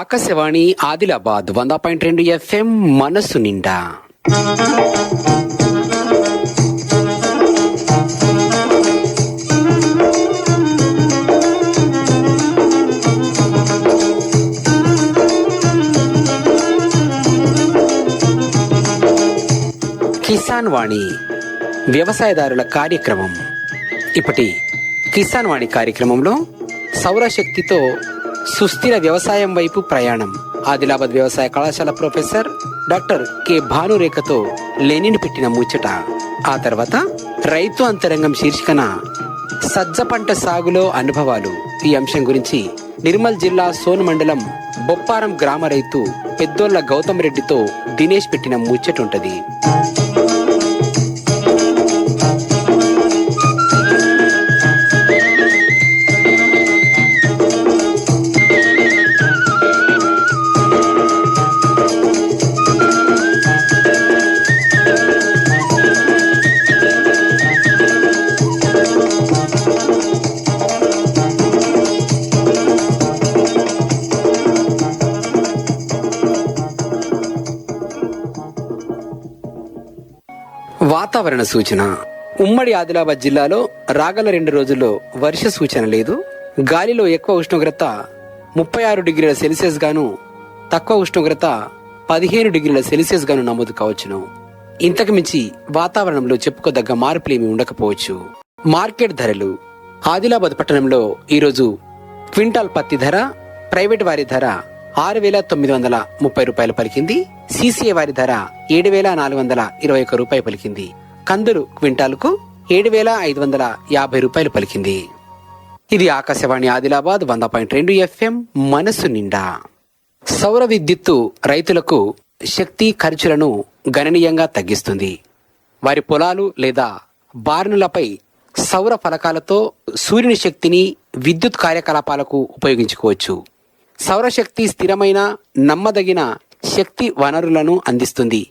ఆకాశవాణి ఆదిలాబాద్ వంద పాయింట్ రెండు ఎఫ్ఎం మనస్సు నిండా. కిసాన్ వాణి వ్యవసాయదారుల కార్యక్రమం. ఇప్పటి కిసాన్ వాణి కార్యక్రమంలో సౌరశక్తితో సుస్థిర వ్యవసాయం వైపు ప్రయాణం. ఆదిలాబాద్ వ్యవసాయ కళాశాల ప్రొఫెసర్ డాక్టర్ కె భానురేఖతో లెనిన్ పెట్టిన ముచ్చట. ఆ తర్వాత రైతు అంతరంగం శీర్షికన సజ్జ పంట సాగులో అనుభవాలు. ఈ అంశం గురించి నిర్మల్ జిల్లా సోన్ మండలం బొప్పారం గ్రామ రైతు పెద్దోళ్ళ గౌతమ్ రెడ్డితో దినేష్ పెట్టిన ముచ్చటుంటది. సూచన. ఉమ్మడి ఆదిలాబాద్ జిల్లాలో రాగల రెండు రోజుల్లో వర్ష సూచన లేదు. గాలిలో ఎక్కువ ఉష్ణోగ్రత ముప్పై ఆరు డిగ్రీల సెల్సియస్ గాను తక్కువ ఉష్ణోగ్రత పదిహేను డిగ్రీల సెల్సియస్ గాను నమోదు కావచ్చును. ఇంతకు మించి వాతావరణంలో చెప్పుకోదగ్గ మార్పులేమి ఉండకపోవచ్చు. మార్కెట్ ధరలు. ఆదిలాబాద్ పట్టణంలో ఈరోజు క్వింటాల్ పత్తి ధర ప్రైవేట్ వారి ధర ఆరు వేల తొమ్మిది వందల ముప్పై రూపాయలు పలికింది. సీసీఏ వారి ధర ఏడు వేల నాలుగు వందల ఇరవై ఒక్క రూపాయి పలికింది. కందులు క్వింటాలుకు ఏడు వేల ఐదు వందల యాభై రూపాయలు పలికింది. ఇది ఆకాశవాణి ఆదిలాబాద్ వంద పాయింట్ రెండు ఎఫ్ఎం మనసు నిండా. సౌర విద్యుత్తు రైతులకు శక్తి ఖర్చులను గణనీయంగా తగ్గిస్తుంది. వారి పొలాలు లేదా బార్నులపై సౌర ఫలకాలతో సూర్యుని శక్తిని విద్యుత్ కార్యకలాపాలకు ఉపయోగించుకోవచ్చు. సౌరశక్తి స్థిరమైన నమ్మదగిన శక్తి వనరులను అందిస్తుంది.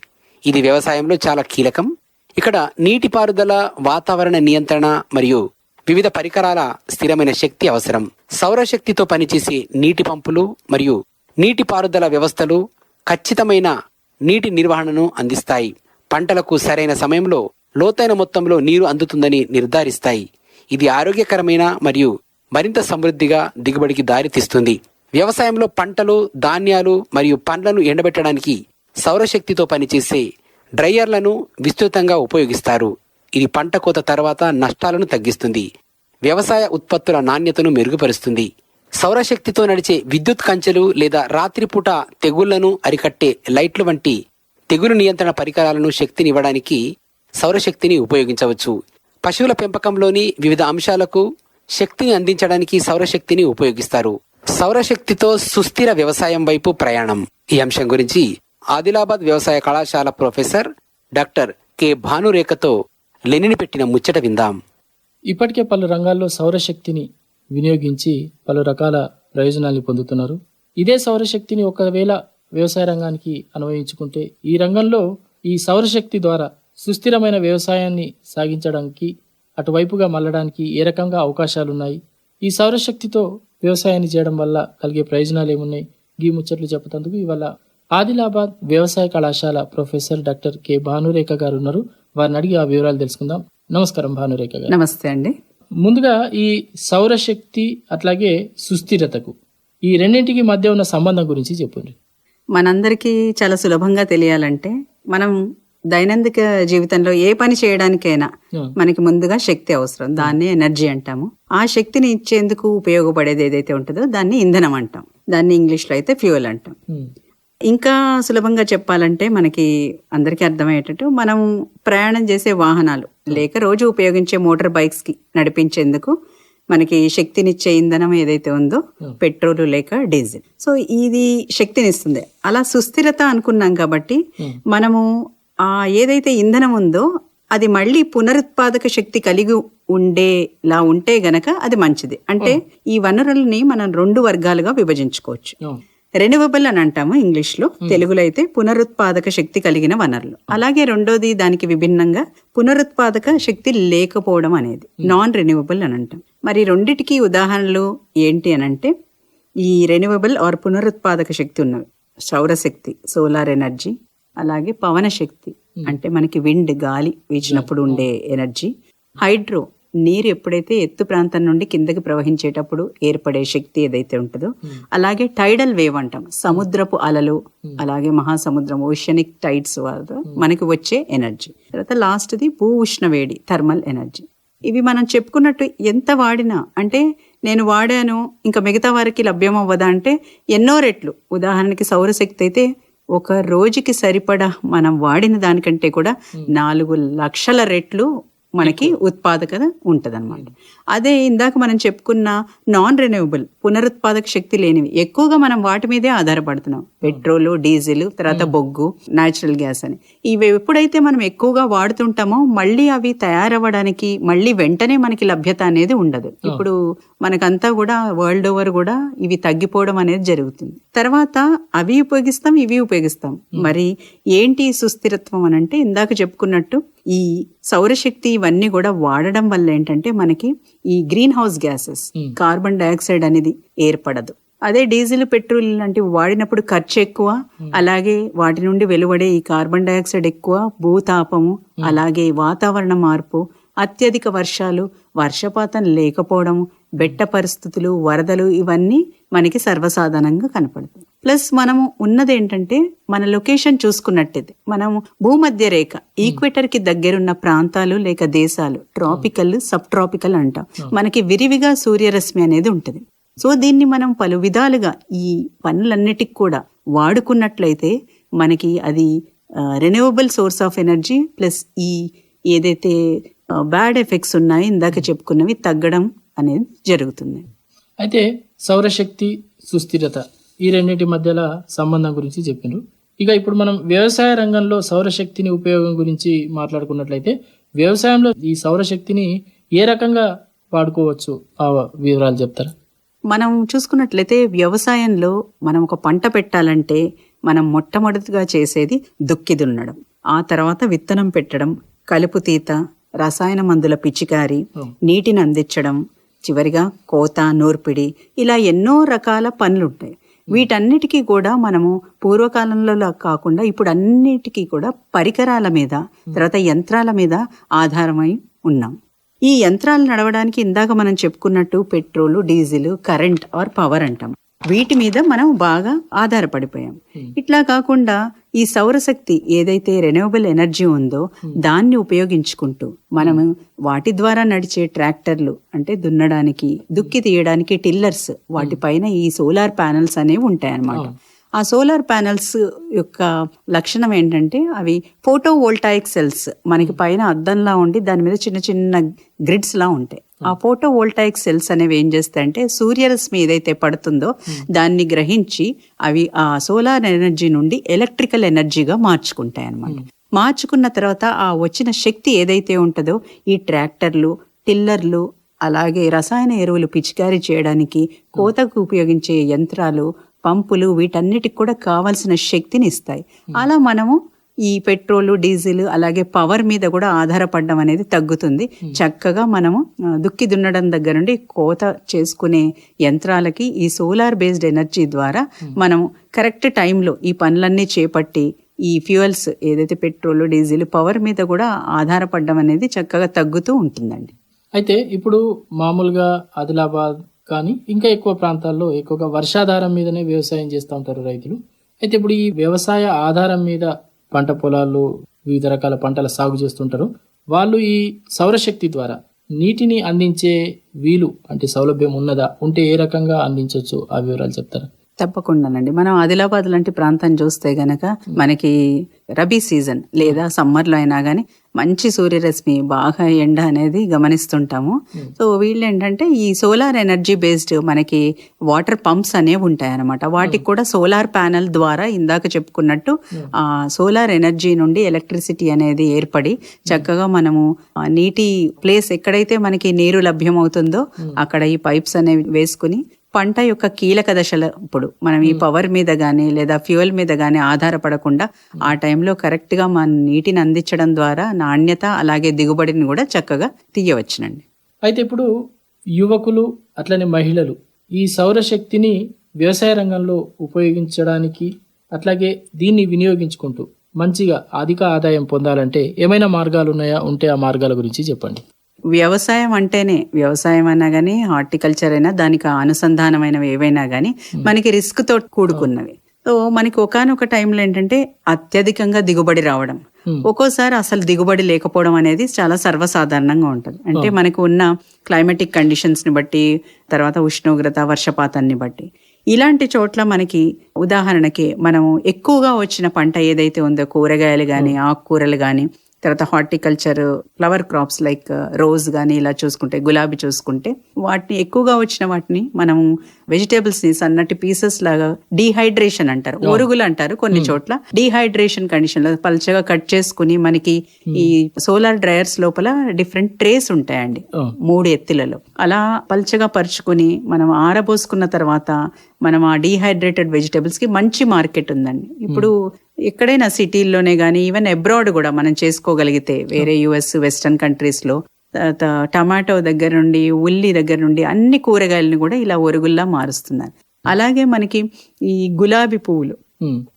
ఇది వ్యవసాయంలో చాలా కీలకం. ఇక్కడ నీటిపారుదల వాతావరణ నియంత్రణ మరియు వివిధ పరికరాల స్థిరమైన శక్తి అవసరం. సౌరశక్తితో పనిచేసే నీటి పంపులు మరియు నీటిపారుదల వ్యవస్థలు ఖచ్చితమైన నీటి నిర్వహణను అందిస్తాయి. పంటలకు సరైన సమయంలో లోతైన మొత్తంలో నీరు అందుతుందని నిర్ధారిస్తాయి. ఇది ఆరోగ్యకరమైన మరియు మరింత సమృద్ధిగా దిగుబడికి దారితీస్తుంది. వ్యవసాయంలో పంటలు ధాన్యాలు మరియు పండ్లను ఎండబెట్టడానికి సౌరశక్తితో పనిచేసే డ్రైయర్లను విస్తృతంగా ఉపయోగిస్తారు. ఇది పంట కోత తర్వాత నష్టాలను తగ్గిస్తుంది. వ్యవసాయ ఉత్పత్తుల నాణ్యతను మెరుగుపరుస్తుంది. సౌరశక్తితో నడిచే విద్యుత్ కంచెలు లేదా రాత్రిపూట తెగుళ్ళను అరికట్టే లైట్లు వంటి తెగులు నియంత్రణ పరికరాలను శక్తినివ్వడానికి సౌరశక్తిని ఉపయోగించవచ్చు. పశువుల పెంపకంలోని వివిధ అంశాలకు శక్తిని అందించడానికి సౌరశక్తిని ఉపయోగిస్తారు. సౌరశక్తితో సుస్థిర వ్యవసాయం వైపు ప్రయాణం. ఈ అంశం గురించి ఆదిలాబాద్ వ్యవసాయ కళాశాల ప్రొఫెసర్ డాక్టర్ కె భానురేఖతో లెనిని పెట్టిన ముచ్చట విందాం. ఇప్పటికే పలు రంగాల్లో సౌరశక్తిని వినియోగించి పలు రకాల ప్రయోజనాలు పొందుతున్నారు. ఇదే సౌరశక్తిని ఒకవేళ వ్యవసాయ రంగానికి అన్వయించుకుంటే ఈ రంగంలో ఈ సౌరశక్తి ద్వారా సుస్థిరమైన వ్యవసాయాన్ని సాగించడానికి అటువైపుగా మళ్ళడానికి ఏ రకంగా అవకాశాలు ఉన్నాయి ఈ సౌరశక్తితో వ్యవసాయాన్ని చేయడం వల్ల కలిగే ప్రయోజనాలు ఏమున్నాయి గీ ముచ్చట్లు చెప్పేందుకు ఇవాళ ఆదిలాబాద్ వ్యవసాయ కళాశాల ప్రొఫెసర్ డాక్టర్ కె భానురేఖ గారు ఉన్నారు వారిని అడిగి ఆ వివరాలు తెలుసుకుందాం. నమస్కారం భానురేఖ గారు. నమస్తే అండి. ముందుగా ఈ సౌరశక్తి అట్లాగే సుస్థిరతకు ఈ రెండింటికి మధ్య ఉన్న సంబంధం గురించి చెప్పండి. మనందరికీ చాలా సులభంగా తెలియాలంటే మనం దైనందిక జీవితంలో ఏ పని చేయడానికైనా మనకి ముందుగా శక్తి అవసరం. దాన్ని ఎనర్జీ అంటాము. ఆ శక్తిని ఇచ్చేందుకు ఉపయోగపడేది ఏదైతే ఉంటుందో దాన్ని ఇంధనం అంటాం. దాన్ని ఇంగ్లీష్లో అయితే ఫ్యూయల్ అంటాం. ఇంకా సులభంగా చెప్పాలంటే మనకి అందరికీ అర్థమయ్యేటట్టు మనం ప్రయాణం చేసే వాహనాలు లేక రోజు ఉపయోగించే మోటార్ బైక్స్కి నడిపించేందుకు మనకి శక్తినిచ్చే ఇంధనం ఏదైతే ఉందో పెట్రోల్ లేక డీజిల్. సో ఇది శక్తినిస్తుంది. అలా సుస్థిరత అనుకున్నాం కాబట్టి మనము ఆ ఏదైతే ఇంధనం ఉందో అది మళ్ళీ పునరుత్పాదక శక్తి కలిగి ఉండేలా ఉంటే గనక అది మంచిది. అంటే ఈ వనరుల్ని మనం రెండు వర్గాలుగా విభజించుకోవచ్చు. రెన్యువబుల్ అని అంటాము ఇంగ్లీష్లో తెలుగులో అయితే పునరుత్పాదక శక్తి కలిగిన వనరులు. అలాగే రెండోది దానికి విభిన్నంగా పునరుత్పాదక శక్తి లేకపోవడం అనేది. నాన్ రెన్యువబుల్ అని అంటాం. మరి రెండిటికి ఉదాహరణలు ఏంటి అని అంటే ఈ రెన్యూవబుల్ ఆర్ పునరుత్పాదక శక్తి ఉన్నవి. సౌరశక్తి సోలార్ ఎనర్జీ అలాగే పవన శక్తి. అంటే మనకి విండ్ గాలి వీచినప్పుడు ఉండే ఎనర్జీ. హైడ్రో నీరు ఎప్పుడైతే ఎత్తు ప్రాంతం నుండి కిందకి ప్రవహించేటప్పుడు ఏర్పడే శక్తి ఏదైతే ఉంటుందో అలాగే టైడల్ వేవ్ అంటాం. సముద్రపు అలలు అలాగే మహాసముద్రం ఓషనిక్ టైడ్స్ మనకి వచ్చే ఎనర్జీ తర్వాత లాస్ట్ది భూ ఉష్ణ వేడి థర్మల్ ఎనర్జీ ఇవి మనం చెప్పుకున్నట్టు ఎంత వాడినా అంటే నేను వాడాను ఇంకా మిగతా వారికి లభ్యం అవ్వదా అంటే ఎన్నో రెట్లు. ఉదాహరణకి సౌరశక్తి అయితే ఒక రోజుకి సరిపడా మనం వాడిన దానికంటే కూడా నాలుగు లక్షల రెట్లు మనకి ఉత్పాదకత ఉంటదన్నమాట. అదే ఇందాక మనం చెప్పుకున్న నాన్ రెన్యూవబుల్ పునరుత్పాదక శక్తి లేనివి ఎక్కువగా మనం వాటి మీదే ఆధారపడుతున్నాం. పెట్రోల్ డీజిల్ తర్వాత బొగ్గు న్యాచురల్ గ్యాస్ అని. ఇవి ఎప్పుడైతే మనం ఎక్కువగా వాడుతుంటామో మళ్ళీ అవి తయారవ్వడానికి మళ్ళీ వెంటనే మనకి లభ్యత అనేది ఉండదు. ఇప్పుడు మనకంతా కూడా వరల్డ్ ఓవర్ కూడా ఇవి తగ్గిపోవడం అనేది జరుగుతుంది. తర్వాత అవి ఉపయోగిస్తాం ఇవి ఉపయోగిస్తాం. మరి ఏంటి సుస్థిరత్వం అని అంటే ఇందాక చెప్పుకున్నట్టు ఈ సౌరశక్తి ఇవన్నీ కూడా వాడడం వల్ల ఏంటంటే మనకి ఈ green house gases carbon dioxide అనేది ఏర్పడదు. అదే డీజిల్ పెట్రోల్ లాంటివి వాడినప్పుడు ఖర్చు ఎక్కువ అలాగే వాటి నుండి వెలువడే ఈ కార్బన్ డైఆక్సైడ్ ఎక్కువ భూతాపము అలాగే వాతావరణ మార్పు అత్యధిక వర్షాలు వర్షపాతం లేకపోవడం బెట్ట పరిస్థితులు వరదలు ఇవన్నీ మనకి సర్వసాధారణంగా కనపడుతుంది. ప్లస్ మనము ఉన్నది ఏంటంటే మన లొకేషన్ చూసుకున్నట్టయితే మనము భూమధ్య రేఖ ఈక్వేటర్కి దగ్గరున్న ప్రాంతాలు లేక దేశాలు ట్రాపికల్ సబ్ ట్రాపికల్ అంటాం మనకి విరివిగా సూర్యరశ్మి అనేది ఉంటుంది. సో దీన్ని మనం పలు విధాలుగా ఈ పనులన్నిటికి కూడా వాడుకున్నట్లయితే మనకి అది renewable source of energy plus ఈ ఏదైతే బ్యాడ్ ఎఫెక్ట్స్ ఉన్నాయో ఇందాక చెప్పుకున్నవి తగ్గడం అనేది జరుగుతుంది. అయితే సౌరశక్తి సుస్థిరత ఈ రెండింటి మధ్యల సంబంధం గురించి చెప్పిండ్రు ఇక ఇప్పుడు మనం వ్యవసాయ రంగంలో సౌరశక్తిని ఉపయోగం గురించి మాట్లాడుకున్నట్లయితే వ్యవసాయంలో ఈ సౌరశక్తిని ఏ రకంగా వాడుకోవచ్చు? ఆ వివరాలు చెప్తారా? మనం చూసుకున్నట్లయితే వ్యవసాయంలో మనం ఒక పంట పెట్టాలంటే మనం మొట్టమొదటిగా చేసేది దుక్కి దున్నడం. ఆ తర్వాత విత్తనం పెట్టడం కలుపు తీత రసాయన మందుల పిచికారి నీటిని అందించడం చివరిగా కోత నూర్పిడి ఇలా ఎన్నో రకాల పనులు ఉంటాయి వీటన్నిటికీ కూడా మనము పూర్వకాలంలో కాకుండా ఇప్పుడు అన్నిటికీ కూడా పరికరాల మీద తర్వాత యంత్రాల మీద ఆధారమై ఉన్నాం. ఈ యంత్రాలు నడవడానికి ఇందాక మనం చెప్పుకున్నట్టు petrol diesel current or power అంటాం. వీటి మీద మనం బాగా ఆధారపడిపోయాం. ఇట్లా కాకుండా ఈ సౌరశక్తి ఏదైతే రెన్యూవబుల్ ఎనర్జీ ఉందో దాన్ని ఉపయోగించుకుంటూ మనము వాటి ద్వారా నడిచే ట్రాక్టర్లు అంటే దున్నడానికి దుక్కి తీయడానికి టిల్లర్స్ వాటిపైన ఈ సోలార్ ప్యానెల్స్ అనేవి ఉంటాయన్నమాట. ఆ సోలార్ ప్యానెల్స్ యొక్క లక్షణం ఏంటంటే అవి ఫోటో వోల్టాయిక్ సెల్స్ మనకి పైన అద్దంలా ఉండి దాని మీద చిన్న చిన్న గ్రిడ్స్ లా ఉంటాయి. ఆ ఫోటో వోల్టాయిక్ సెల్స్ అనేవి ఏం చేస్తాయంటే సూర్యరశ్మి ఏదైతే పడుతుందో దాన్ని గ్రహించి అవి ఆ సోలార్ ఎనర్జీ నుండి ఎలక్ట్రికల్ ఎనర్జీగా మార్చుకుంటాయి అన్నమాట మార్చుకున్న తర్వాత ఆ వచ్చిన శక్తి ఏదైతే ఉంటుందో ఈ ట్రాక్టర్లు టిల్లర్లు అలాగే రసాయన ఎరువులు పిచికారీ చేయడానికి కోతకు ఉపయోగించే యంత్రాలు పంపులు వీటన్నిటికి కూడా కావాల్సిన శక్తిని ఇస్తాయి. అలా మనము ఈ పెట్రోల్ డీజిల్ అలాగే పవర్ మీద కూడా ఆధారపడడం అనేది తగ్గుతుంది. చక్కగా మనము దుక్కి దున్నడం దగ్గర నుండి కోత చేసుకునే యంత్రాలకి ఈ సోలార్ బేస్డ్ ఎనర్జీ ద్వారా మనము కరెక్ట్ టైంలో ఈ పనులన్నీ చేపట్టి ఈ ఫ్యూయల్స్ ఏదైతే పెట్రోల్ డీజిల్ పవర్ మీద కూడా ఆధారపడడం అనేది చక్కగా తగ్గుతూ ఉంటుందండి. అయితే ఇప్పుడు మామూలుగా ఆదిలాబాద్ కానీ ఇంకా ఎక్కువ ప్రాంతాల్లో ఎక్కువగా వర్షాధారం మీదనే వ్యవసాయం చేస్తూ ఉంటారు రైతులు. అయితే ఇప్పుడు ఈ వ్యవసాయ ఆధారం మీద పంట పొలాలు వివిధ రకాల పంటల సాగు చేస్తుంటారు. వాళ్ళు ఈ సౌరశక్తి ద్వారా నీటిని అందించే వీలు అంటే సౌలభ్యం ఉన్నదా? ఉంటే ఏ రకంగా అందించవచ్చు ఆ వివరాలు చెప్తారా? తప్పకుండానండి. మనం ఆదిలాబాద్ లాంటి ప్రాంతం చూస్తే గనక మనకి రబీ సీజన్ లేదా సమ్మర్లో అయినా కానీ మంచి సూర్యరశ్మి బాగా ఎండ అనేది గమనిస్తుంటాము. సో వీళ్ళు ఏంటంటే ఈ సోలార్ ఎనర్జీ బేస్డ్ మనకి వాటర్ పంప్స్ అనేవి ఉంటాయి అనమాట వాటికి కూడా సోలార్ ప్యానెల్ ద్వారా ఇందాక చెప్పుకున్నట్టు ఆ సోలార్ ఎనర్జీ నుండి ఎలక్ట్రిసిటీ అనేది ఏర్పడి చక్కగా మనము నీటి ప్లేస్ ఎక్కడైతే మనకి నీరు లభ్యమవుతుందో అక్కడ ఈ పైప్స్ అనేవి వేసుకుని పంట యొక్క కీలక దశల ఇప్పుడు మనం ఈ పవర్ మీద గానీ లేదా ఫ్యూయల్ మీద గానీ ఆధారపడకుండా ఆ టైంలో కరెక్ట్గా మన నీటిని అందించడం ద్వారా నాణ్యత అలాగే దిగుబడిని కూడా చక్కగా తీయవచ్చునండి. అయితే ఇప్పుడు యువకులు అట్లనే మహిళలు ఈ సౌరశక్తిని వ్యవసాయ రంగంలో ఉపయోగించడానికి అట్లాగే దీన్ని వినియోగించుకుంటూ మంచిగా అధిక ఆదాయం పొందాలంటే ఏమైనా మార్గాలు ఉన్నాయా? ఉంటే ఆ మార్గాల గురించి చెప్పండి. వ్యవసాయం అంటేనే వ్యవసాయం అన్నా గానీ హార్టికల్చర్ అయినా దానికి అనుసంధానమైనవి ఏవైనా గానీ మనకి రిస్క్తో కూడుకున్నవి. సో మనకి ఒకనొక టైంలో ఏంటంటే అత్యధికంగా దిగుబడి రావడం. ఒక్కోసారి అసలు దిగుబడి లేకపోవడం అనేది చాలా సర్వసాధారణంగా ఉంటుంది. అంటే మనకు ఉన్న క్లైమాటిక్ కండిషన్స్ని బట్టి తర్వాత ఉష్ణోగ్రత వర్షపాతాన్ని బట్టి. ఇలాంటి చోట్ల మనకి ఉదాహరణకి మనం ఎక్కువగా వచ్చిన పంట ఏదైతే ఉందో కూరగాయలు కానీ ఆకుకూరలు కానీ తర్వాత horticulture flower crops like rose కానీ ఇలా చూసుకుంటే గులాబీ చూసుకుంటే వాటిని ఎక్కువగా వచ్చిన వాటిని మనం వెజిటేబుల్స్ని సన్నటి పీసెస్ లాగా డీహైడ్రేషన్ అంటారు. ఒరుగులు అంటారు కొన్ని చోట్ల. డీహైడ్రేషన్ కండిషన్లో పల్చగా కట్ చేసుకుని మనకి ఈ సోలార్ డ్రైయర్స్ లోపల డిఫరెంట్ ట్రేస్ ఉంటాయండి. మూడు ఎత్తులలో. అలా పల్చగా పరుచుకుని మనం ఆరబోసుకున్న తర్వాత మనం ఆ డీహైడ్రేటెడ్ వెజిటేబుల్స్కి మంచి మార్కెట్ ఉందండి. ఇప్పుడు ఎక్కడైనా సిటీల్లోనే కానీ ఈవెన్ అబ్రాడ్ కూడా మనం చేసుకోగలిగితే వేరే యుఎస్ వెస్టర్న్ కంట్రీస్లో తర్వాత టమాటో దగ్గర నుండి ఉల్లి దగ్గర నుండి అన్ని కూరగాయలని కూడా ఇలా ఒరుగుల్లా మారుస్తున్నారు. అలాగే మనకి ఈ గులాబీ పువ్వులు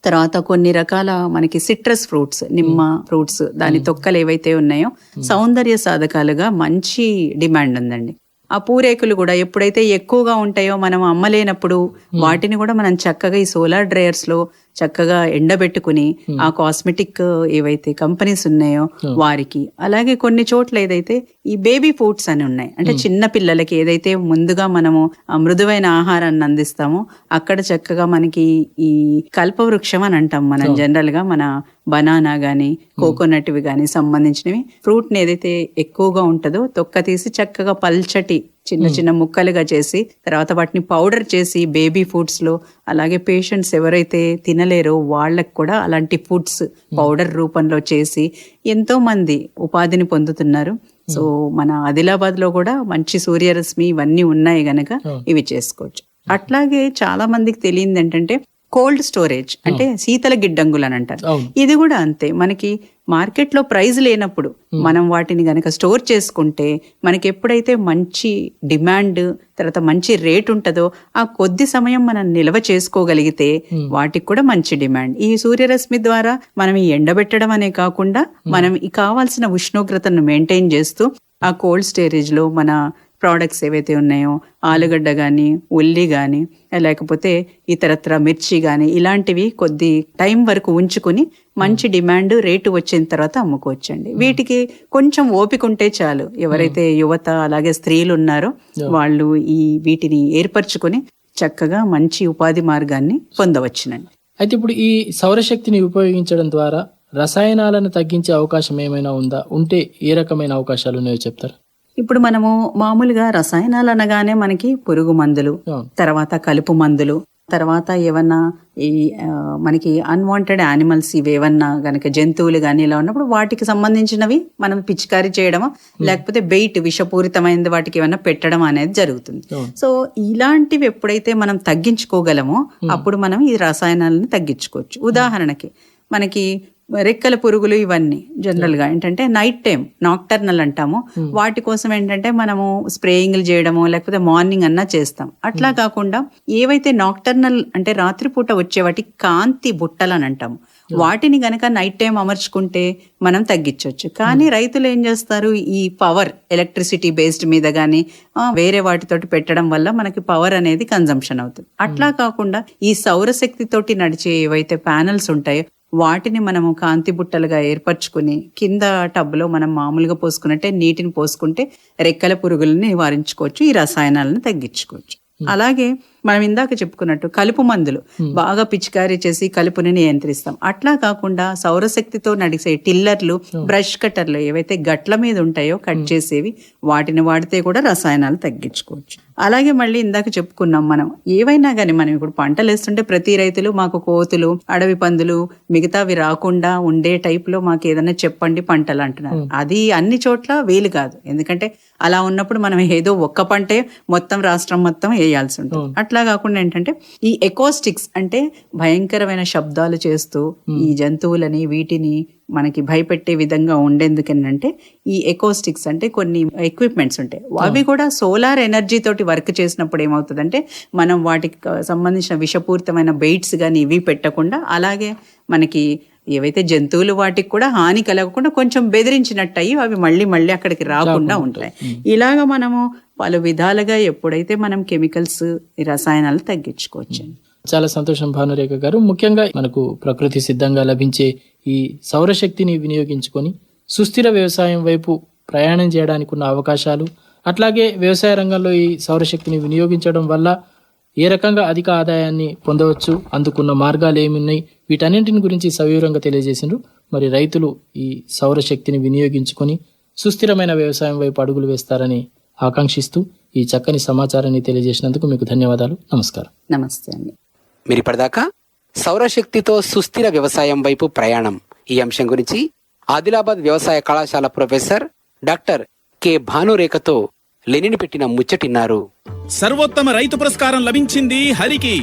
తర్వాత కొన్ని రకాల మనకి సిట్రస్ ఫ్రూట్స్ నిమ్మ ఫ్రూట్స్ దాని తొక్కలు ఏవైతే ఉన్నాయో సౌందర్య సాధకాలుగా మంచి డిమాండ్ ఉందండి. ఆ పూరేకులు కూడా ఎప్పుడైతే ఎక్కువగా ఉంటాయో మనం అమ్మలేనప్పుడు వాటిని కూడా మనం చక్కగా ఈ సోలార్ డ్రైయర్స్లో చక్కగా ఎండబెట్టుకుని ఆ కాస్మెటిక్ ఏవైతే కంపెనీస్ ఉన్నాయో వారికి. అలాగే కొన్ని చోట్ల ఏదైతే ఈ బేబీ ఫుడ్స్ అని ఉన్నాయి. అంటే చిన్న పిల్లలకి ఏదైతే ముందుగా మనము మృదువైన ఆహారాన్ని అందిస్తామో అక్కడ చక్కగా మనకి ఈ కల్పవృక్షం అని అంటాం మనం జనరల్గా మన బనానా గాని కోకోనట్ వి గాని సంబంధించినవి. ఫ్రూట్ని ఏదైతే ఎక్కువగా ఉంటుందో తొక్క తీసి చక్కగా పల్చటి చిన్న చిన్న ముక్కలుగా చేసి తర్వాత వాటిని పౌడర్ చేసి బేబీ ఫుడ్స్లో అలాగే పేషెంట్స్ ఎవరైతే తినలేరో వాళ్ళకి కూడా అలాంటి ఫుడ్స్ పౌడర్ రూపంలో చేసి ఎంతో మంది ఉపాధిని పొందుతున్నారు. సో మన ఆదిలాబాద్లో కూడా మంచి సూర్యరశ్మి ఇవన్నీ ఉన్నాయి గనక ఇవి చేసుకోవచ్చు. అట్లాగే చాలా మందికి తెలియంది ఏంటంటే కోల్డ్ స్టోరేజ్ అంటే శీతల గిడ్డంగులు అని అంటారు. ఇది కూడా అంతే. మనకి మార్కెట్లో ప్రైస్ లేనప్పుడు మనం వాటిని గనక స్టోర్ చేసుకుంటే మనకి ఎప్పుడైతే మంచి డిమాండ్ తర్వాత మంచి రేట్ ఉంటుందో ఆ కొద్ది సమయం మనం నిల్వ చేసుకోగలిగితే వాటికి కూడా మంచి డిమాండ్. ఈ సూర్యరశ్మి ద్వారా మనం ఈ ఎండబెట్టడం అనే కాకుండా మనం కావాల్సిన ఉష్ణోగ్రతను మెయింటైన్ చేస్తూ ఆ కోల్డ్ స్టోరేజ్లో మన ప్రోడక్ట్స్ ఏవైతే ఉన్నాయో ఆలుగడ్డ కానీ ఉల్లి కానీ లేకపోతే ఇతరత్ర మిర్చి కానీ ఇలాంటివి కొద్ది టైం వరకు ఉంచుకుని మంచి డిమాండ్ రేటు వచ్చిన తర్వాత అమ్ముకోవచ్చండి. వీటికి కొంచెం ఓపిక ఉంటే చాలు. ఎవరైతే యువత అలాగే స్త్రీలు ఉన్నారో వాళ్ళు ఈ వీటిని ఏర్పరచుకొని చక్కగా మంచి ఉపాధి మార్గాన్ని పొందవచ్చునండి. అయితే ఇప్పుడు ఈ సౌరశక్తిని ఉపయోగించడం ద్వారా రసాయనాలను తగ్గించే అవకాశం ఏమైనా ఉందా? ఉంటే ఏ రకమైన అవకాశాలు ఉన్నాయో చెప్తారా? ఇప్పుడు మనము మామూలుగా రసాయనాలు అనగానే మనకి పురుగు మందులు. తర్వాత కలుపు మందులు తర్వాత ఏమన్నా ఈ మనకి అన్వాంటెడ్ యానిమల్స్ ఇవి ఏమన్నా గనక జంతువులు కానీ ఇలా ఉన్నప్పుడు వాటికి సంబంధించినవి మనం పిచికారీ చేయడమా? లేకపోతే బెయిట్ విషపూరితమైనది వాటికి ఏమన్నా పెట్టడం అనేది జరుగుతుంది. సో ఇలాంటివి ఎప్పుడైతే మనం తగ్గించుకోగలమో అప్పుడు మనం ఈ రసాయనాలను తగ్గించుకోవచ్చు. ఉదాహరణకి మనకి రెక్కల పురుగులు ఇవన్నీ జనరల్గా. ఏంటంటే నైట్ టైం నాక్టర్నల్ అంటాము. వాటి కోసం ఏంటంటే మనము స్ప్రేయింగ్లు చేయడము లేకపోతే మార్నింగ్ అన్నా చేస్తాం. అట్లా కాకుండా ఏవైతే నాక్టర్నల్ అంటే రాత్రిపూట వచ్చే వాటి కాంతి బుట్టలు అని అంటాము. వాటిని గనక నైట్ టైం అమర్చుకుంటే మనం తగ్గించవచ్చు. కానీ రైతులు ఏం చేస్తారు? ఈ పవర్ ఎలక్ట్రిసిటీ బేస్డ్ మీద కానీ వేరే వాటితోటి పెట్టడం వల్ల మనకి పవర్ అనేది కన్జంప్షన్ అవుతుంది. అట్లా కాకుండా ఈ సౌరశక్తి తోటి నడిచే ఏవైతే ప్యానల్స్ ఉంటాయో వాటిని మనము కాంతి బుట్టలుగా ఏర్పరచుకుని కింద టబ్లో మనం మామూలుగా పోసుకున్నట్టే నీటిని పోసుకుంటే రెక్కల పురుగులను నివారించుకోవచ్చు ఈ రసాయనాలను తగ్గించుకోవచ్చు. అలాగే మనం ఇందాక చెప్పుకున్నట్టు కలుపు మందులు బాగా పిచికారీ చేసి కలుపుని నియంత్రిస్తాం. అట్లా కాకుండా సౌరశక్తితో నడిచే టిల్లర్లు బ్రష్ కట్టర్లు ఏవైతే గట్ల మీద ఉంటాయో కట్ చేసేవి వాటిని వాడితే కూడా రసాయనాలు తగ్గించుకోవచ్చు. అలాగే మళ్ళీ ఇందాక చెప్పుకున్నాం మనం ఏవైనా కానీ మనం ఇప్పుడు పంటలు వేస్తుంటే ప్రతి రైతులు మాకు కోతులు అడవి పందులు మిగతావి రాకుండా ఉండే టైప్లో మాకు ఏదైనా చెప్పండి పంటలు అంటున్నారు. అది అన్ని చోట్ల వీలు కాదు. ఎందుకంటే అలా ఉన్నప్పుడు మనం ఏదో ఒక్క పంటే మొత్తం రాష్ట్రం మొత్తం వేయాల్సి ఉంటుంది. అట్లా అట్లా కాకుండా ఏంటంటే ఈ ఎకోస్టిక్స్ అంటే భయంకరమైన శబ్దాలు చేస్తూ ఈ జంతువులని వీటిని మనకి భయపెట్టే విధంగా ఉండేందుకు ఏంటంటే ఈ ఎకోస్టిక్స్ అంటే కొన్ని ఎక్విప్మెంట్స్ ఉంటాయి. అవి కూడా సోలార్ ఎనర్జీ తోటి వర్క్ చేసినప్పుడు ఏమవుతుందంటే మనం వాటికి సంబంధించిన విషపూరితమైన బెయిట్స్ కానీ ఇవి పెట్టకుండా అలాగే మనకి ఏవైతే జంతువులు వాటికి కూడా హాని కలగకుండా కొంచెం బెదిరించినట్టు అయ్యి అవి మళ్ళీ మళ్ళీ అక్కడికి రాకుండా ఉంటాయి. ఇలాగ మనము పలు విధాలుగా ఎప్పుడైతే మనం కెమికల్స్ రసాయనాలు తగ్గించుకోవచ్చు. చాలా సంతోషం భానురేఖ గారు. ముఖ్యంగా మనకు ప్రకృతి సిద్ధంగా లభించే ఈ సౌరశక్తిని వినియోగించుకొని సుస్థిర వ్యవసాయం వైపు ప్రయాణం చేయడానికి ఉన్న అవకాశాలు అట్లాగే వ్యవసాయ రంగంలో ఈ సౌరశక్తిని వినియోగించడం వల్ల ఏ రకంగా అధిక ఆదాయాన్ని పొందవచ్చు అందుకున్న మార్గాలు ఏమి ఉన్నాయి వీటన్నింటిని గురించి సవివరంగా తెలియజేసిండ్రు. మరి రైతులు ఈ సౌరశక్తిని వినియోగించుకొని సుస్థిరమైన వ్యవసాయం వైపు అడుగులు వేస్తారని ఆకాంక్షిస్తూ ఈ చక్కని సమాచారాన్ని తెలియజేసినందుకు మీకు ధన్యవాదాలు. నమస్కారం. నమస్తే అండి. మీరు ఇప్పటిదాకా సౌరశక్తితో సుస్థిర వ్యవసాయం వైపు ప్రయాణం ఈ అంశం గురించి ఆదిలాబాద్ వ్యవసాయ కళాశాల ప్రొఫెసర్ డాక్టర్ కె భానురేఖతో లెనిని పెట్టిన ముచ్చటిన్నారు. సర్వోత్తమ రైతు పురస్కారం లభించింది హరికి.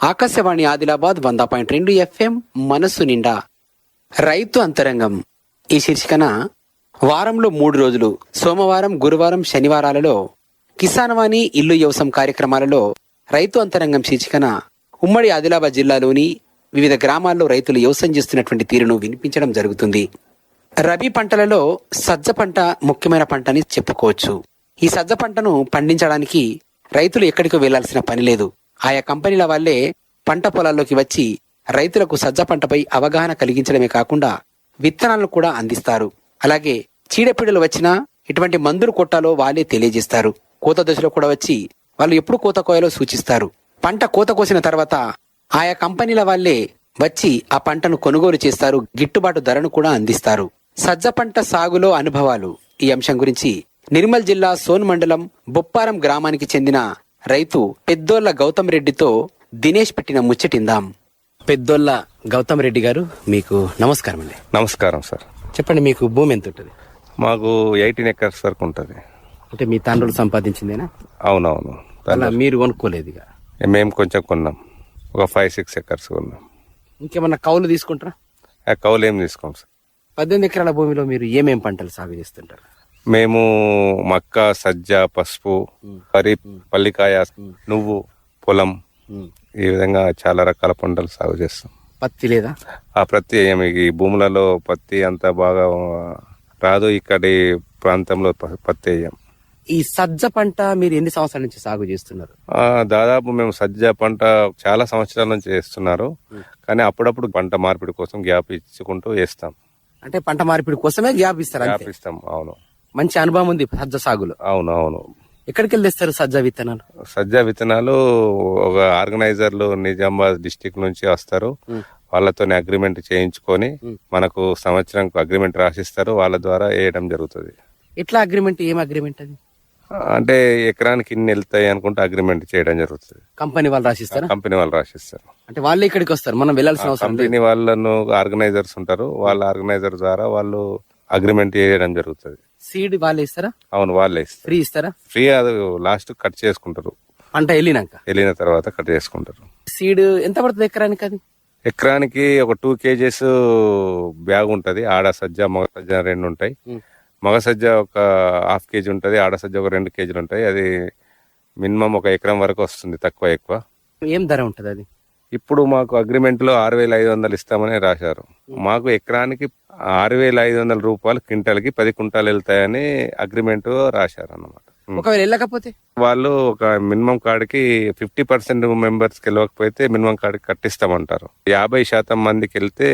ఆకాశవాణి ఆదిలాబాద్ వంద పాయింట్ రెండు ఎఫ్ఎం మనస్సు నిండా. రైతు అంతరంగం. ఈ శీర్షికన వారంలో మూడు రోజులు సోమవారం గురువారం శనివారాలలో కిసానవాణి ఇల్లు వ్యవసాయం కార్యక్రమాలలో రైతు అంతరంగం శీర్షికన ఉమ్మడి ఆదిలాబాద్ జిల్లాలోని వివిధ గ్రామాల్లో రైతులు వ్యవసాయం చేస్తున్నటువంటి తీరును వినిపించడం జరుగుతుంది. రబీ పంటలలో సజ్జ పంట ముఖ్యమైన పంట అని చెప్పుకోవచ్చు. ఈ సజ్జ పంటను పండించడానికి రైతులు ఎక్కడికి వెళ్ళాల్సిన పని లేదు. ఆయా కంపెనీల వాళ్ళే పంట పొలాల్లోకి వచ్చి రైతులకు సజ్జ పంటపై అవగాహన కలిగించడమే కాకుండా విత్తనాలను కూడా అందిస్తారు. అలాగే చీడపీడలు వచ్చినా ఎటువంటి మందులు కొట్టాలో వాళ్ళే తెలియజేస్తారు. కోత దశలో కూడా వచ్చి వాళ్ళు ఎప్పుడు కోత కోయాలో సూచిస్తారు. పంట కోత కోసిన తర్వాత ఆయా కంపెనీల వాళ్ళే వచ్చి ఆ పంటను కొనుగోలు చేస్తారు. గిట్టుబాటు ధరను కూడా అందిస్తారు. సజ్జ పంట సాగులో అనుభవాలు. ఈ అంశం గురించి నిర్మల్ జిల్లా సోన్ మండలం బొప్పారం గ్రామానికి చెందిన రైతు పెద్దోళ్ళ గౌతమ్ రెడ్డితో దినేష్ పెట్టిన ముచ్చటిందాం పెద్దోళ్ళ గౌతమ్ రెడ్డి గారు మీకు నమస్కారం అండి. నమస్కారం సార్. చెప్పండి మీకు భూమి ఎంత ఉంటుంది మాకు ఎయిటీన్ ఎకర్స్ వరకు ఉంటుంది. అంటే మీ తండ్రులు సంపాదించిందేనా? అవునవును. అలా మీరు కొనుక్కోలేదు ఇక. మేము కొంచెం కొన్నాం. ఒక ఫైవ్ సిక్స్ ఎకర్స్ కొన్నాం. ఇంకేమన్నా కౌలు తీసుకుంటారా? ఆ కౌలు ఏం తీసుకోం సార్. పద్దెనిమిది ఎకరాల భూమిలో మీరు ఏమేం పంటలు సాగు చేస్తుంటారు? మేము మక్క సజ్జ పసుపు వరి పల్లికాయ నువ్వు పొలం. ఈ విధంగా చాలా రకాల పంటలు సాగు చేస్తాం. పత్తి లేదా? ఆ ప్రతి ఈ భూములలో పత్తి అంతా బాగా రాదు. ఇక్కడి ప్రాంతంలో పత్తి వేయం ఈ సజ్జ పంట మీరు ఎన్ని సంవత్సరాల నుంచి సాగు చేస్తున్నారు? దాదాపు మేము సజ్జ పంట చాలా సంవత్సరాల నుంచి వేస్తున్నారు కానీ అప్పుడప్పుడు పంట మార్పిడి కోసం గ్యాప్ ఇచ్చుకుంటూ వేస్తాం. అంటే పంట మార్పిడి కోసమే గ్యాప్ ఇస్తారు గ్యాప్ ఇస్తాం అవును. మంచి అనుభవం ఉంది సజ్జ సాగులో. అవును అవును. ఎక్కడికి వెళ్ళి తెస్తారు సజ్జ విత్తనాలు? సజ్జ విత్తనాలు ఒక ఆర్గనైజర్లు నిజామాబాద్ డిస్టిక్ నుంచి వస్తారు. వాళ్ళతో అగ్రిమెంట్ చేయించుకొని మనకు సంవత్సరం అగ్రిమెంట్ రాసిస్తారు. వాళ్ళ ద్వారా వేయడం జరుగుతుంది. ఎట్లా అగ్రిమెంట్ ఏం అగ్రిమెంట్ అది? అంటే ఎకరానికి ఇన్ని వెళ్తాయి అనుకుంటే అగ్రిమెంట్ చేయడం జరుగుతుంది. కంపెనీ వాళ్ళు రాసిస్తారా? కంపెనీ వాళ్ళు రాసిస్తారు. అంటే వాళ్ళే ఇక్కడికి వస్తారు మనం వెళ్ళాల్సిన అవసరం కంపెనీ వాళ్ళను ఆర్గనైజర్స్ ఉంటారు. వాళ్ళ ఆర్గనైజర్ ద్వారా వాళ్ళు అగ్రిమెంట్ చేయడం జరుగుతుంది. సీడ్ వాళ్ళే ఇస్తారా? అవును వాళ్ళే ఇస్తారు. ఫ్రీ ఇస్తారా? ఫ్రీ అది లాస్ట్ కట్ చేసుకుంటారు. పంట వెళ్ళినాక? వెళ్ళిన తర్వాత కట్ చేసుకుంటారు. సీడ్ ఎంత పడుతుంది ఎకరానికి అది? ఎకరానికి ఒక టూ కేజీస్ బ్యాగ్ ఉంటది. ఆడ సజ్జ మగ సజ్జ రెండు ఉంటాయి. మగ సజ్జ ఒక హాఫ్ కేజీ ఉంటది. ఆడ సజ్జ ఒక రెండు కేజీలు ఉంటాయి. అది మినిమం ఒక ఎకరం వరకు వస్తుంది తక్కువ ఎక్కువ. ఏం ధర ఉంటుంది అది? ఇప్పుడు మాకు అగ్రిమెంట్లో ఆరు వేల ఐదు వందలు ఇస్తామని రాశారు. మాకు ఎకరానికి ఆరు వేల ఐదు వందల రూపాయలు క్వింటాల్కి పది కుంటాలు వెళ్తాయని అగ్రిమెంట్ రాశారు అన్నమాట ఒకవేళ వెళ్ళకపోతే? వాళ్ళు ఒక మినిమం కార్డుకి ఫిఫ్టీ పర్సెంట్ మెంబర్స్కి వెళ్ళకపోతే మినిమం కార్డు కట్టిస్తామంటారు. యాభై శాతం మందికి వెళ్తే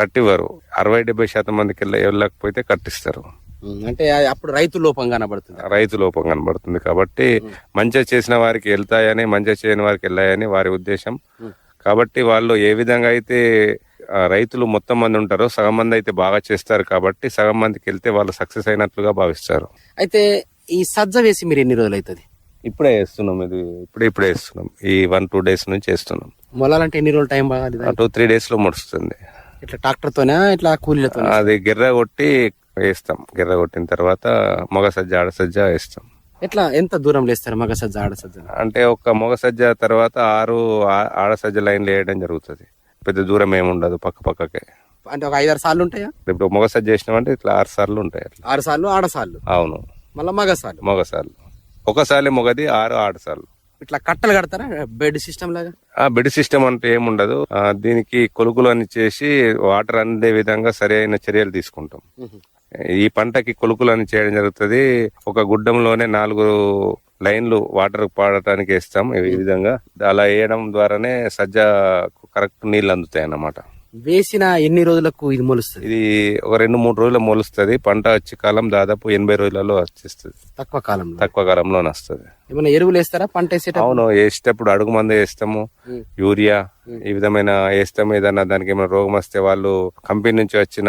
కట్టివ్వరు. అరవై డెబ్బై శాతం మందికి వెళ్ళ వెళ్ళకపోతే కట్టిస్తారు. అంటే అప్పుడు రైతు లోపం కనబడుతుంది. రైతు లోపం కనబడుతుంది కాబట్టి మంచిగా చేసిన వారికి వెళ్తాయని మంచిగా చేయని వారికి వెళ్ళాయని వారి ఉద్దేశం. కాబట్టి వాళ్ళు ఏ విధంగా అయితే రైతులు మొత్తం మంది ఉంటారో సగం మంది అయితే బాగా చేస్తారు కాబట్టి సగం మందికి వెళ్తే వాళ్ళు సక్సెస్ అయినట్లుగా భావిస్తారు. అయితే ఈ సజ్జ వేసి మీరు ఎన్ని రోజులు అవుతుంది? ఇప్పుడే వేస్తున్నాం ఇది ఇప్పుడే ఇప్పుడే వేస్తున్నాం. ఈ వన్ టూ డేస్ నుంచి వేస్తున్నాం. మొలాలంటే ఎన్ని రోజులు టైం దానికి? టూ త్రీ డేస్లో ముడుస్తుంది. ఇట్లా ట్రాక్టర్ తోనా ఇట్లా కూలీలతో అది గిర్ర కొట్టి వేస్తాం. గిర్ర కొట్టిన తర్వాత మగ సజ్జ ఆడ సజ్జ వేస్తాం. ఎట్లా? ఎంత దూరం లేస్తారు మగ సజ్జ ఆడ సజ్జ? అంటే ఒక మగ సజ్జ తర్వాత ఆరు ఆడ సజ్జ లైన్లు వేయడం జరుగుతుంది. పెద్ద దూరం ఏమి ఉండదు పక్క పక్కకే. అంటే ఒక ఐదారు సార్లు ఉంటాయా? ఇప్పుడు మగ సజ్జ చేసినామంటే ఇట్లా ఆరు సార్లు ఉంటాయి అట్లా. ఆరు సార్లు ఆడ సార్లు? అవును. మళ్ళీ మగ సార్లు? మగ సార్లు. ఒకసారి మొగది ఆరు ఆడ సార్లు. ఇట్లా కట్టలు కడతారా? బెడ్ సిస్టమ్ లాగా? ఆ బెడ్ సిస్టమ్ అంటే ఏముండదు దీనికి కొలుకులు అని చేసి వాటర్ అందే విధంగా సరైన చర్యలు తీసుకుంటాం. ఈ పంటకి కొలుకులను చేయడం జరుగుతుంది. ఒక గుడ్డంలోనే నాలుగు లైన్లు వాటర్ పాడటానికి వేస్తాం. ఈ విధంగా అలా వేయడం ద్వారానే సజ్జ కరెక్ట్ నీళ్ళు అందుతాయి అన్నమాట వేసిన ఎన్ని రోజులకు ఇది మొలుస్తుంది? ఇది ఒక రెండు మూడు రోజులు మొలుస్తుంది. పంట వచ్చే కాలం దాదాపు ఎనభై రోజులలో వచ్చేస్తుంది. తక్కువ కాలంలో. తక్కువ కాలంలోనే వస్తుంది ఏమైనా ఎరువులు వేస్తారా పంట వేసేటప్పుడు? అవును వేసేటప్పుడు అడుగు మందు వేస్తాము. యూరియా ఈ విధమైన వేస్తాము. ఏదన్నా దానికి ఏమైనా రోగం వస్తే వాళ్ళు కంపెనీ నుంచి వచ్చిన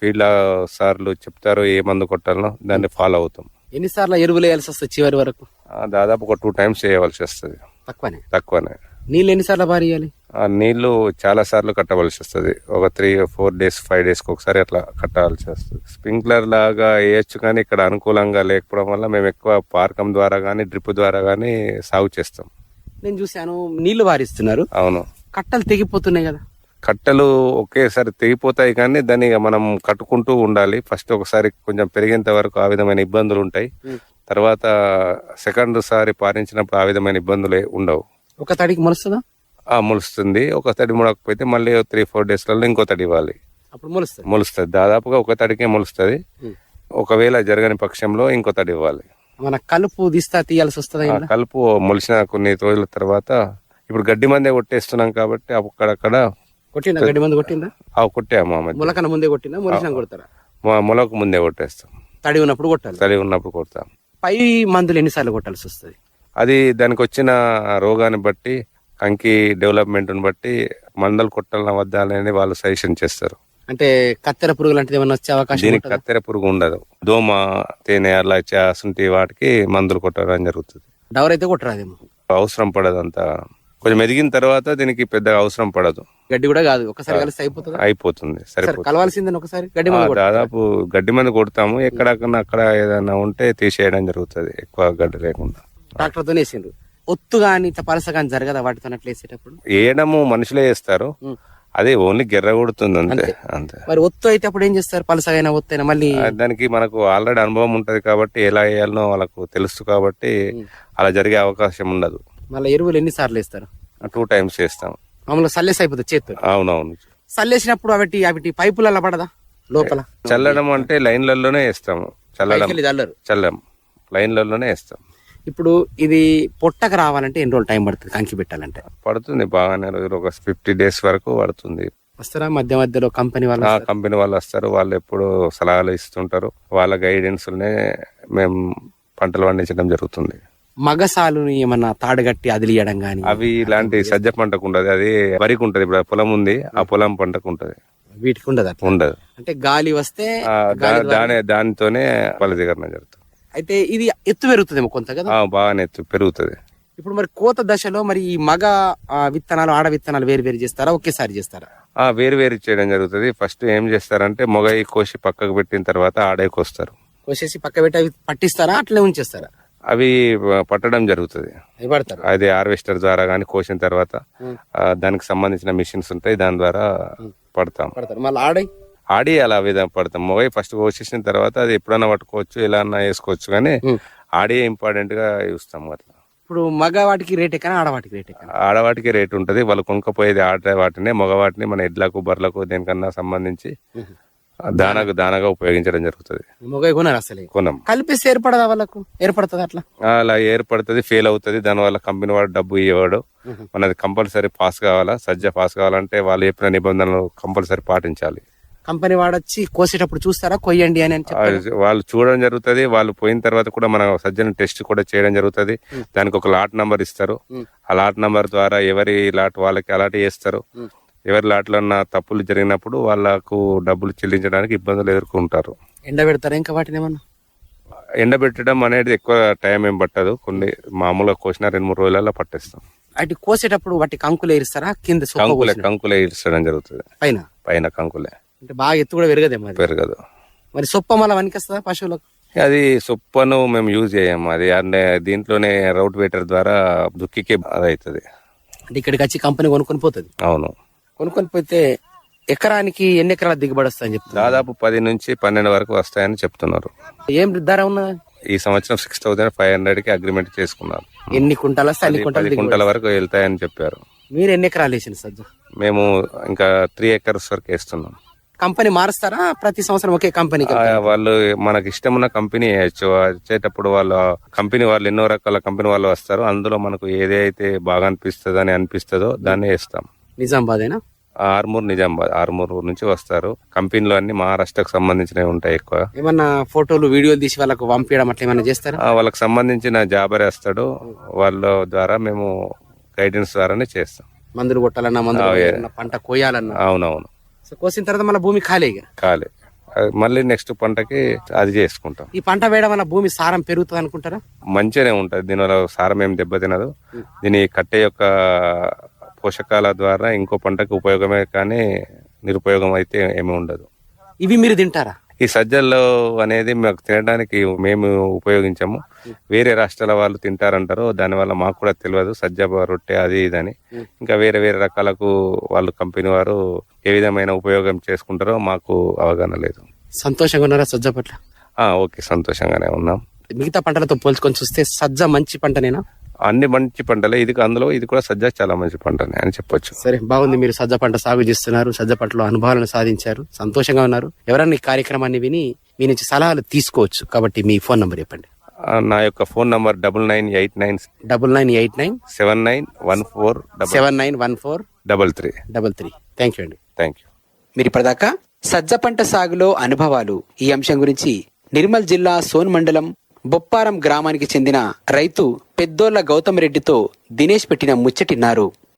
ఫీల్డ్ సార్లు చెప్తారు ఏ మందు కొట్టాలనో దాన్ని ఫాలో అవుతాం. ఎన్నిసార్లు ఎరువులు వేయాల్సి వస్తుంది చివరి వరకు? దాదాపు ఒక టూ టైమ్స్ చేయవలసి వస్తుంది. తక్కువనే? తక్కువనే. నీళ్ళు ఎన్నిసార్లు పారేయాలి ఆ నీళ్ళు చాలా సార్లు కట్టవలసి వస్తుంది. ఒక త్రీ ఫోర్ డేస్ ఫైవ్ డేస్కి ఒకసారి అట్లా కట్టాల్సి వస్తుంది. స్ప్రింక్లర్ లాగా వేయచ్చు కానీ ఇక్కడ అనుకూలంగా లేకపోవడం వల్ల మేము ఎక్కువ పార్కం ద్వారా కానీ డ్రిప్ ద్వారా కానీ సాగు చేస్తాం. నేను చూశాను నీళ్ళు వారిస్తున్నారు. అవును. కట్టలు తెగిపోతున్నాయి కదా. కట్టెలు ఒకేసారి తెగిపోతాయి కానీ దాన్ని మనం కట్టుకుంటూ ఉండాలి. ఫస్ట్ ఒకసారి కొంచెం పెరిగేంత వరకు ఆ విధమైన ఇబ్బందులు ఉంటాయి. తర్వాత సెకండ్ సారి పారించినప్పుడు ఆ విధమైన ఇబ్బందులు ఉండవు. ఒక తడికి మొలుస్తుందా? మొలుస్తుంది. ఒక తడి ముడకపోతే మళ్ళీ త్రీ ఫోర్ డేస్లలో ఇంకో తడి ఇవ్వాలి. అప్పుడు మొలుస్తుంది. మొలుస్తుంది. దాదాపుగా ఒక తడికే మొలుస్తుంది. ఒకవేళ జరగని పక్షంలో ఇంకో తడి ఇవ్వాలి. మన కలుపు తీస్తా తీయాల్సి వస్తుందా? కలుపు మొలిచిన కొన్ని రోజుల తర్వాత ఇప్పుడు గడ్డి మందే కొట్టేస్తున్నాం కాబట్టి అక్కడక్కడ కొట్టిందా? గడ్డి మందు కొట్టిందా? ఆ కొట్టాము మొలకన ముందే కొట్టిందా? మొలిసిన కొడతారా? మొ- మొలకు ముందే కొట్టేస్తాం. తడి ఉన్నప్పుడు కొట్టాలి. చలి ఉన్నప్పుడు కొడతాం. పై మందులు ఎన్నిసార్లు కొట్టాల్సి వస్తుంది? అది దానికి వచ్చిన రోగాన్ని బట్టి కంకి డెవలప్మెంట్ బట్టి మందలు కొట్టాలన్న వద్దా అనేది వాళ్ళు సజెషన్ చేస్తారు. అంటే కత్తెర పురుగు లాంటిది ఏమైనా వచ్చే అవకాశం దీనికి ఉంటుందా? కత్తెర పురుగు ఉండదు. దోమ తేనె అలా అసంటి వాటికి మందులు కొట్టడం జరుగుతుంది. డవర్ అయితే కొట్టరాదేమో అవసరం పడదు అంత కొంచెం ఎదిగిన తర్వాత దీనికి పెద్దగా అవసరం పడదు. గడ్డి కూడా కాదు. ఒకసారి కలిసి అయిపోతుందా? అయిపోతుంది సరే సరిపోతుంది. కలవాల్సిందని ఒకసారి. గడ్డి ఆ. దాదాపు గడ్డి మంది కొడతాము. ఎక్కడకన్నా అక్కడ ఏదైనా ఉంటే తీసేయడం జరుగుతుంది. ఎక్కువ గడ్డి లేకుండా. ట్రాక్టర్ తోనే వేసిండ్రు. ఒత్తు గాని ఇట్లా పలస గాని జరగదా వాటితో అట్లా వేసేటప్పుడు? వేయడము మనుషులే చేస్తారు అదే ఓన్లీ గిర్ర కొడుతుంది అంతే అంతే. మరి ఒత్తు అయితే అప్పుడు ఏం చేస్తారు? పలసగైనా ఒత్తు అయినా మళ్ళీ దానికి మనకు ఆల్రెడీ అనుభవం ఉంటది కాబట్టి ఎలా వేయాలనో వాళ్ళకు తెలుసు కాబట్టి అలా జరిగే అవకాశం ఉండదు. మళ్ళీ ఎరువులు ఎన్నిసార్లు వేస్తారు? టూ టైమ్స్ చేస్తాం మామూలుగా సల్లేసి అయిపోతుంది చేత్తో. అవునవును. సల్లేసినప్పుడు అవిటి అవిటి పైపులలో పడదా? లోపల? చల్లడం అంటే లైన్లలోనే వేస్తాము. చల్లడం. చల్లం లైన్లలోనే వేస్తాం. ఇప్పుడు ఇది పొట్టకు రావాలంటే ఎన్ని రోజులు టైం పడుతుంది కంకి పెట్టాలంటే? పడుతుంది బాగానే రోజులు ఒక ఫిఫ్టీ డేస్ వరకు పడుతుంది. వస్తారా? మధ్య మధ్యలో కంపెనీ వాళ్ళు కంపెనీ వాళ్ళు వస్తారు వాళ్ళు ఎప్పుడు సలహాలు ఇస్తుంటారు. వాళ్ళ గైడెన్స్ మేము పంటలు పండించడం జరుగుతుంది. మగసాలుని ఏమన్నా తాడుగట్టి అదిలియడం గాని? అవి ఇలాంటి సజ్జ పంటకు ఉండదు. అది వరికి ఉంటది. ఇప్పుడు ఆ పొలం ఉంది ఆ పొలం పంటకు ఉంటది. వీటికి ఉండదు? ఉండదు. అంటే గాలి వస్తే ఆ, దా- దాని దానితోనే ఫలదీకరణ జరుగుతుంది. అయితే ఇది ఎత్తు పెరుగుతుందేమో కొంత కదా? బాగానే ఎత్తు పెరుగుతుంది. ఇప్పుడు మరి కోత దశలో మరి ఈ మగ విత్తనాలు ఆడ విత్తనాలు వేరు వేరు చేస్తారా? ఒకేసారి చేస్తారా? ఆ వేరు వేరు చేయడం జరుగుతుంది. ఫస్ట్ ఏం చేస్తారంటే మొగయి కోసి పక్కకు పెట్టిన తర్వాత ఆడే కోస్తారు. కోసేసి పక్క పెట్టి అవి పట్టిస్తారా? అట్లే ఉంచేస్తారా? అవి పట్టడం జరుగుతుంది. అవి పడతారు. అది హార్వెస్టర్ ద్వారా కానీ కోసిన తర్వాత దానికి సంబంధించిన మిషన్స్ ఉంటాయి. దాని ద్వారా పడతాం పడతారు. మళ్ళీ ఆడై? ఆడి అలా విధంగా పడతాం. మొగయి ఫస్ట్ కోసేసిన తర్వాత అది ఎప్పుడైనా పట్టుకోవచ్చు ఎలా అన్నా వేసుకోవచ్చు కానీ ఆడి ఇంపార్టెంట్గా చూస్తాం అట్లా. ఇప్పుడు మగవాటికి రేట్ ఎక్కనా ఆడవాటికి రేట్ ఎక్కనా? ఆడవాటికి రేట్ ఉంటది. వాళ్ళు కొనుక్కపోయేది ఆడ వాటినే మగవాటిని మన ఎడ్లకు బర్లకు దేనికన్నా సంబంధించి దానకు దానగా ఉపయోగించడం జరుగుతుంది. మగ కొనరు అసలే. కొనం. కలిపిస్తే ఏర్పడదా వాళ్ళకు? ఏర్పడుతుంది అట్లా? అలా ఏర్పడుతుంది ఫెయిల్ అవుతుంది. దానివల్ల కంపెనీ వాడు డబ్బు ఇవ్వడు మనది కంపల్సరీ పాస్ కావాలా? సజ్జ పాస్ కావాలంటే వాళ్ళు చెప్పిన నిబంధనలు కంపల్సరీ పాటించాలి. కంపెనీ వాడొచ్చి కోసేటప్పుడు చూస్తారా? కొయ్యండి అని చెప్తారా? వాళ్ళు చూడడం జరుగుతుంది. వాళ్ళు పోయిన తర్వాత కూడా మన సజ్జన టెస్ట్ కూడా చేయడం జరుగుతుంది. దానికి ఒక లాట్ నంబర్ ఇస్తారు. ఆ లాట్ నంబర్ ద్వారా ఎవరి లాట్ వాళ్ళకి అలాట్ చేస్తారు. ఎవరి లాట్లో ఉన్న తప్పులు జరిగినప్పుడు వాళ్ళకు డబ్బులు చెల్లించడానికి ఇబ్బందులు ఎదుర్కొంటారు. ఎండ పెడతారా ఇంకా వాటిని ఏమన్నా? ఎండబెట్టడం అనేది ఎక్కువ టైం ఏం పట్టదు. కొన్ని మామూలుగా కోసిన రెండు మూడు రోజులలో పట్టేస్తాం. వాటి కోసేటప్పుడు వాటి కంకులు ఏరిస్తారా కింద కంకులే? కంకులే ఇచ్చడం జరుగుతుంది. పైన? పైన కంకులే. అంటే బాగా ఎత్తు కూడా పెరగదేమో అది. పెరగదు. మరి సొప్ప మళ్ళీ వనికొస్తుందా పశువులకు? అది సొప్పను మేము యూజ్ చేయము అది. అంటే దీంట్లోనే రౌట్ వేటర్ ద్వారా దుక్కికి అవుతుంది అంటే ఇక్కడికి వచ్చి కంపెనీ కొనుక్కొని పోతుంది? అవును. కొనుక్కొని పోతే ఎకరానికి ఎన్ని ఎకరాల దిగుబడి వస్తాయని చెప్తున్నారు? దాదాపు పది నుంచి పన్నెండు వరకు వస్తాయని చెప్తున్నారు. ఏం ధర ఉన్నది? ఈ సంవత్సరం సిక్స్ థౌసండ్ ఫైవ్ హండ్రెడ్కి అగ్రిమెంట్ చేసుకున్నారు ఎన్ని కుంటాలు అన్ని కుంటాలు కుంటల వరకు వెళ్తాయని చెప్పారు. మీరు ఎన్ని ఎకరాలు వేసిన సజ్జ? మేము ఇంకా త్రీ ఎకర్స్ వరకు వేస్తున్నాం. కంపెనీ మారుస్తారా? ప్రతి సంవత్సరం ఒకే కంపెనీకి ఆ, వాళ్ళు మనకి ఇష్టం ఉన్న కంపెనీ వేయచ్చు వచ్చేటప్పుడు వాళ్ళ కంపెనీ వాళ్ళు ఎన్నో రకాల కంపెనీ వాళ్ళు వస్తారు. అందులో మనకు ఏదైతే బాగా అనిపిస్తుందో అని అనిపిస్తుందో దాన్ని వేస్తాం. నిజామాబాదేనా? ఆర్మూర్ నిజామాబాద్. ఆర్మూర్ నుంచి వస్తారు. కంపెనీలు అన్ని మహారాష్ట్రకు సంబంధించినవి ఉంటాయి ఎక్కువ. ఏమన్నా ఫోటోలు వీడియోలు తీసి వాళ్ళకు పంపించడం అట్లా ఏమన్నా చేస్తారా? వాళ్ళకి సంబంధించిన జాబర్ వేస్తాడు. వాళ్ళ ద్వారా మేము గైడెన్స్ ద్వారానే చేస్తాం. మందులు కొట్టాలన్నా మందులు పంట కోయాలన్నా. అవునవును. సో కోసిన తర్వాత మళ్ళీ భూమి కాలే అది మళ్ళీ నెక్స్ట్ పంటకి అది చేసుకుంటాం. ఈ పంట వేయడం వల్ల భూమి సారం పెరుగుతుంది అనుకుంటారా? మంచిగానే ఉంటుంది. దీనివల్ల సారం ఏం దెబ్బతినదు దీని కట్టె యొక్క పోషకాల ద్వారా ఇంకో పంటకు ఉపయోగమే కానీ నిరుపయోగం అయితే ఏమీ ఉండదు. ఇవి మీరు తింటారా? ఈ సజ్జల్లో అనేది మాకు తినడానికి మేము ఉపయోగించాము. వేరే రాష్ట్రాల వాళ్ళు తింటారంటారు. దానివల్ల మాకు కూడా తెలియదు. సజ్జ రొట్టె అది ఇదని ఇంకా వేరే వేరే రకాలకు వాళ్ళు కంపెనీ వారు ఏ విధమైన ఉపయోగం చేసుకుంటారో మాకు అవగాహన లేదు. సంతోషంగా ఉన్నారా సజ్జ పట్ల? ఓకే. సంతోషంగానే ఉన్నాం. మిగతా పంటలతో పోల్చుకొని చూస్తే సజ్జ మంచి పంటనేనా? అన్ని మంచి పంటలే. ఇది అందులో ఇది కూడా సజ్జ చాలా మంచి పంటనే అని చెప్పొచ్చు. సరే బాగుంది. మీరు సజ్జ పంట సాగు చేస్తున్నారు. సజ్జ పంటలో అనుభవాలను సాధించారు. సంతోషంగా ఉన్నారు. ఎవరన్నా ఈ కార్యక్రమాన్ని విని మీ నుంచి సలహాలు తీసుకోవచ్చు. కాబట్టి మీ ఫోన్ నంబర్ చెప్పండి. నా యొక్క phone number double nine eight nine double nine eight nine seven nine one four seven nine one four double three. Double three. Thank you అండి. Thank you. మీరు ఇప్పటిదాకా సజ్జ పంట సాగులో అనుభవాలు ఈ అంశం గురించి నిర్మల్ జిల్లా సోన్ మండలం బొప్పారం గ్రామానికి చెందిన రైతు పెద్దోళ్ళ గౌతమ్ రెడ్డితో దినేష్ పెట్టిన ముచ్చటిన్నారు.